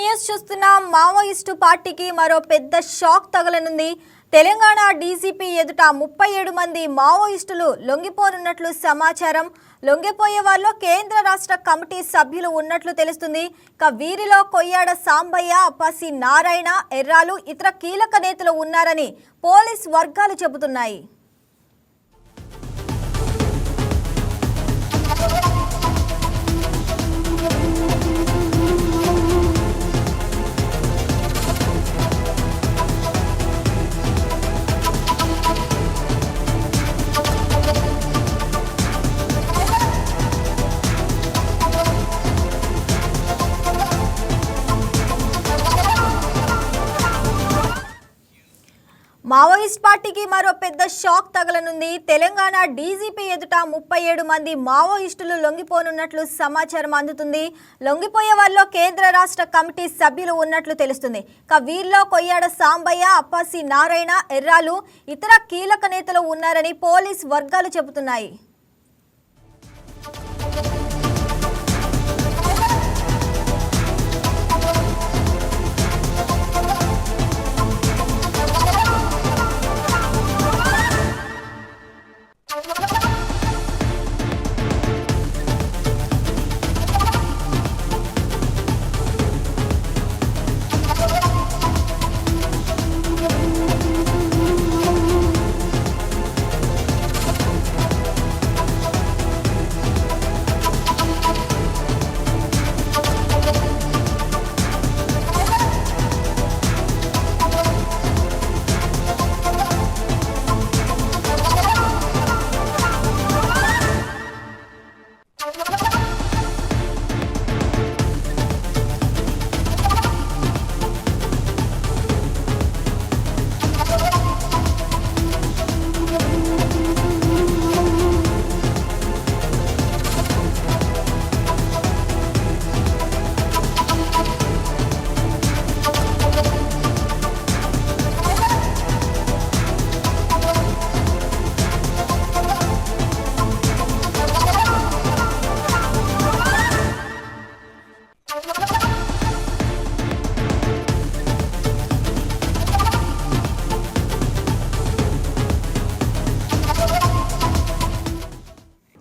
News చూస్తున్న Maoist పార్టీకి మరో పెద్ద షాక్ తగలనుంది. తెలంగాణ డీజీపీ ఎదుట ముప్పై ఏడు మంది మావోయిస్టులు లొంగిపోనున్నట్లు సమాచారం. లొంగిపోయే వాళ్ళు కేంద్ర రాష్ట్ర కమిటీ సభ్యులు ఉన్నట్లు తెలుస్తుంది. ఇక వీరిలో కొయ్యాడ సాంబయ్య అప్పాసి నారాయణ ఎర్రాలు ఇతర కీలక నేతలు ఉన్నారని పోలీస్ వర్గాలు చెబుతున్నాయి. మావోయిస్ట్ పార్టీకి మరో పెద్ద షాక్ తగలనుంది. తెలంగాణ డీజీపీ ఎదుట ముప్పై ఏడు మంది మావోయిస్టులు లొంగిపోనున్నట్లు సమాచారం అందుతుంది. లొంగిపోయే వారిలో కేంద్ర రాష్ట్ర కమిటీ సభ్యులు ఉన్నట్లు తెలుస్తుంది. ఇక వీరిలో కొయ్యాడ సాంబయ్య అప్పాసి నారాయణ ఎర్రాలు ఇతర కీలక నేతలు ఉన్నారని పోలీస్ వర్గాలు చెబుతున్నాయి.